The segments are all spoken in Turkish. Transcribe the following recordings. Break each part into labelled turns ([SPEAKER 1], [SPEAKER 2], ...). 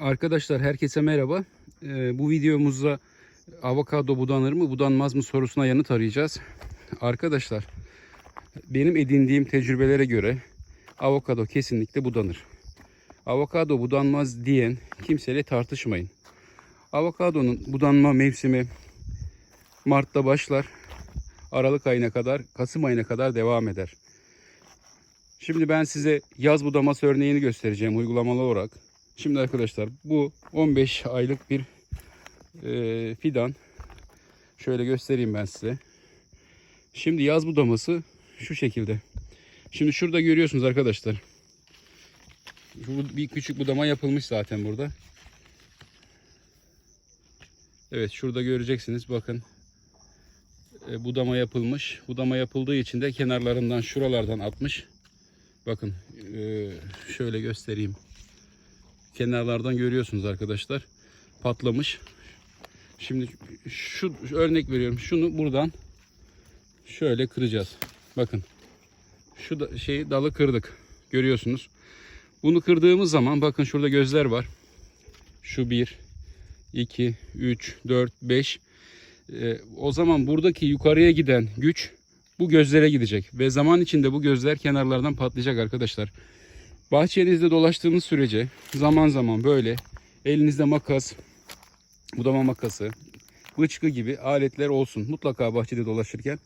[SPEAKER 1] Arkadaşlar herkese merhaba. Ee, bu videomuzda avokado budanır mı budanmaz mı sorusuna yanıt arayacağız. Arkadaşlar benim edindiğim tecrübelere göre avokado kesinlikle budanır. Avokado budanmaz diyen kimseyle tartışmayın. Avokadonun budanma mevsimi Mart'ta başlar. Aralık ayına kadar, Kasım ayına kadar devam eder. Şimdi ben size yaz budaması örneğini göstereceğim uygulamalı olarak. Şimdi arkadaşlar bu 15 aylık bir e, fidan. Şöyle göstereyim ben size. Şimdi yaz budaması şu şekilde. Şimdi şurada görüyorsunuz arkadaşlar. Bir küçük budama yapılmış zaten burada. Evet şurada göreceksiniz bakın. E, budama yapılmış. Budama yapıldığı için de kenarlarından şuralardan atmış. Bakın e, şöyle göstereyim. Kenarlardan görüyorsunuz arkadaşlar. Patlamış. Şimdi şu örnek veriyorum. Şunu buradan şöyle kıracağız. Bakın. Şu da, şeyi dalı kırdık. Görüyorsunuz. Bunu kırdığımız zaman bakın şurada gözler var. Şu 1 2 3 4 5 o zaman buradaki yukarıya giden güç bu gözlere gidecek ve zaman içinde bu gözler kenarlardan patlayacak arkadaşlar. Bahçenizde dolaştığınız sürece zaman zaman böyle elinizde makas, budama makası, bıçkı gibi aletler olsun. Mutlaka bahçede dolaşırken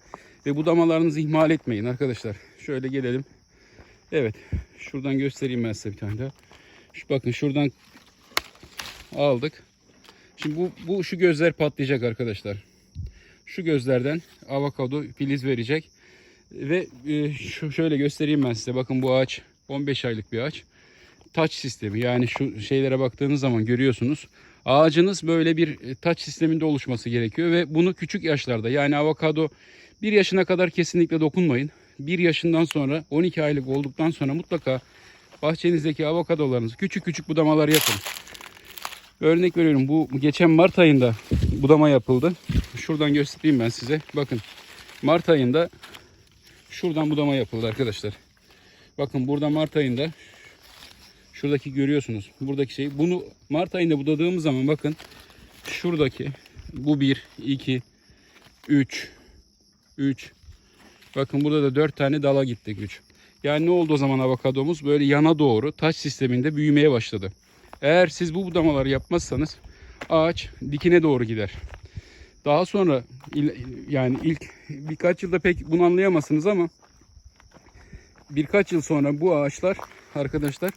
[SPEAKER 1] ve budamalarınızı ihmal etmeyin arkadaşlar. Şöyle gelelim. Evet. Şuradan göstereyim ben size bir tane daha. Şu, bakın şuradan aldık. Şimdi bu, bu şu gözler patlayacak arkadaşlar. Şu gözlerden avokado filiz verecek. Ve e, şöyle göstereyim ben size. Bakın bu ağaç 15 aylık bir ağaç. Touch sistemi yani şu şeylere baktığınız zaman görüyorsunuz. Ağacınız böyle bir e, touch sisteminde oluşması gerekiyor ve bunu küçük yaşlarda yani avokado 1 yaşına kadar kesinlikle dokunmayın. 1 yaşından sonra 12 aylık olduktan sonra mutlaka bahçenizdeki avokadolarınızı küçük küçük budamalar yapın. Örnek veriyorum bu geçen Mart ayında budama yapıldı. Şuradan göstereyim ben size. Bakın Mart ayında şuradan budama yapıldı arkadaşlar. Bakın burada Mart ayında şuradaki görüyorsunuz. Buradaki şey. Bunu Mart ayında budadığımız zaman bakın şuradaki bu 1 2 3 3 Bakın burada da 4 tane dala gitti güç. Yani ne oldu o zaman avokadomuz? Böyle yana doğru taş sisteminde büyümeye başladı. Eğer siz bu budamaları yapmazsanız ağaç dikine doğru gider. Daha sonra yani ilk birkaç yılda pek bunu anlayamazsınız ama birkaç yıl sonra bu ağaçlar arkadaşlar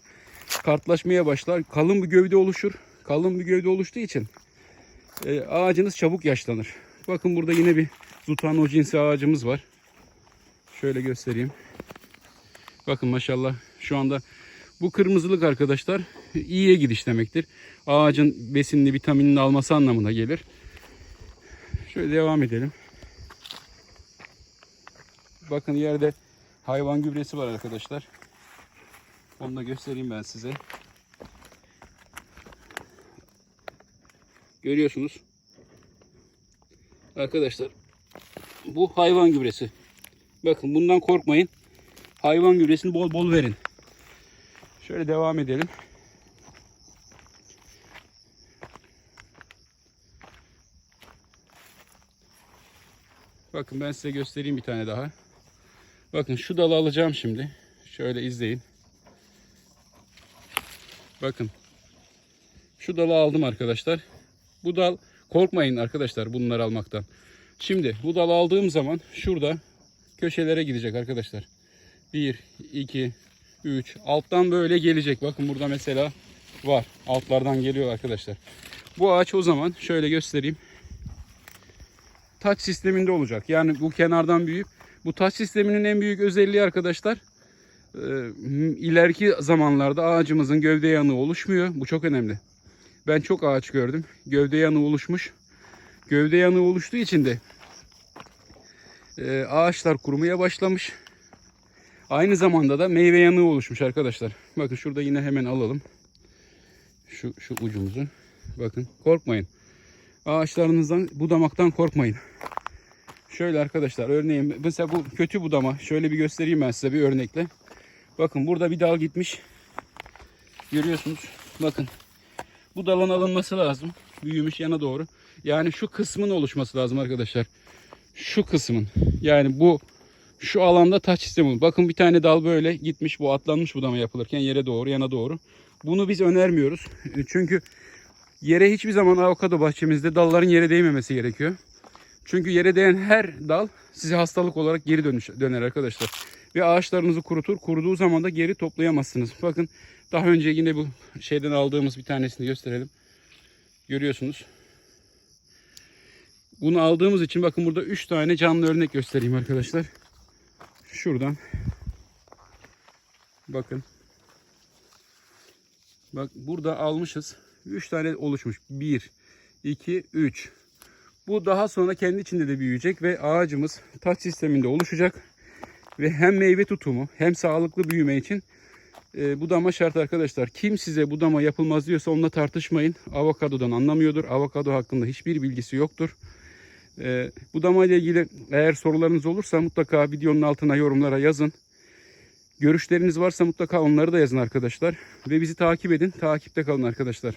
[SPEAKER 1] kartlaşmaya başlar. Kalın bir gövde oluşur. Kalın bir gövde oluştuğu için e, ağacınız çabuk yaşlanır. Bakın burada yine bir zutano cinsi ağacımız var. Şöyle göstereyim. Bakın maşallah şu anda bu kırmızılık arkadaşlar iyiye gidiş demektir. Ağacın besinli vitaminini alması anlamına gelir. Şöyle devam edelim. Bakın yerde hayvan gübresi var arkadaşlar. Onu da göstereyim ben size. Görüyorsunuz. Arkadaşlar bu hayvan gübresi. Bakın bundan korkmayın. Hayvan gübresini bol bol verin. Şöyle devam edelim. Bakın ben size göstereyim bir tane daha. Bakın şu dalı alacağım şimdi. Şöyle izleyin. Bakın. Şu dalı aldım arkadaşlar. Bu dal korkmayın arkadaşlar bunları almaktan. Şimdi bu dalı aldığım zaman şurada köşelere gidecek arkadaşlar. 1, 2, 3. Alttan böyle gelecek. Bakın burada mesela var. Altlardan geliyor arkadaşlar. Bu ağaç o zaman şöyle göstereyim. Taç sisteminde olacak. Yani bu kenardan büyüyüp bu taç sisteminin en büyük özelliği arkadaşlar e, ileriki zamanlarda ağacımızın gövde yanığı oluşmuyor. Bu çok önemli. Ben çok ağaç gördüm. Gövde yanığı oluşmuş. Gövde yanığı oluştuğu için de e, ağaçlar kurumaya başlamış. Aynı zamanda da meyve yanığı oluşmuş arkadaşlar. Bakın şurada yine hemen alalım. Şu, şu ucumuzu. Bakın korkmayın. Ağaçlarınızdan budamaktan korkmayın. Şöyle arkadaşlar örneğin mesela bu kötü budama. Şöyle bir göstereyim ben size bir örnekle. Bakın burada bir dal gitmiş. Görüyorsunuz. Bakın. Bu dalın alınması lazım. Büyümüş yana doğru. Yani şu kısmın oluşması lazım arkadaşlar. Şu kısmın. Yani bu şu alanda taç sistemi. Bakın bir tane dal böyle gitmiş bu atlanmış budama yapılırken yere doğru yana doğru. Bunu biz önermiyoruz. Çünkü yere hiçbir zaman avokado bahçemizde dalların yere değmemesi gerekiyor. Çünkü yere değen her dal size hastalık olarak geri dönüş, döner arkadaşlar. Ve ağaçlarınızı kurutur. Kuruduğu zaman da geri toplayamazsınız. Bakın daha önce yine bu şeyden aldığımız bir tanesini gösterelim. Görüyorsunuz. Bunu aldığımız için bakın burada 3 tane canlı örnek göstereyim arkadaşlar. Şuradan. Bakın. Bak burada almışız. 3 tane oluşmuş. 1, 2, 3. Bu daha sonra kendi içinde de büyüyecek ve ağacımız taç sisteminde oluşacak. Ve hem meyve tutumu hem sağlıklı büyüme için e, budama şart arkadaşlar. Kim size budama yapılmaz diyorsa onunla tartışmayın. Avokadodan anlamıyordur. Avokado hakkında hiçbir bilgisi yoktur. E, budama ile ilgili eğer sorularınız olursa mutlaka videonun altına yorumlara yazın. Görüşleriniz varsa mutlaka onları da yazın arkadaşlar. Ve bizi takip edin. Takipte kalın arkadaşlar.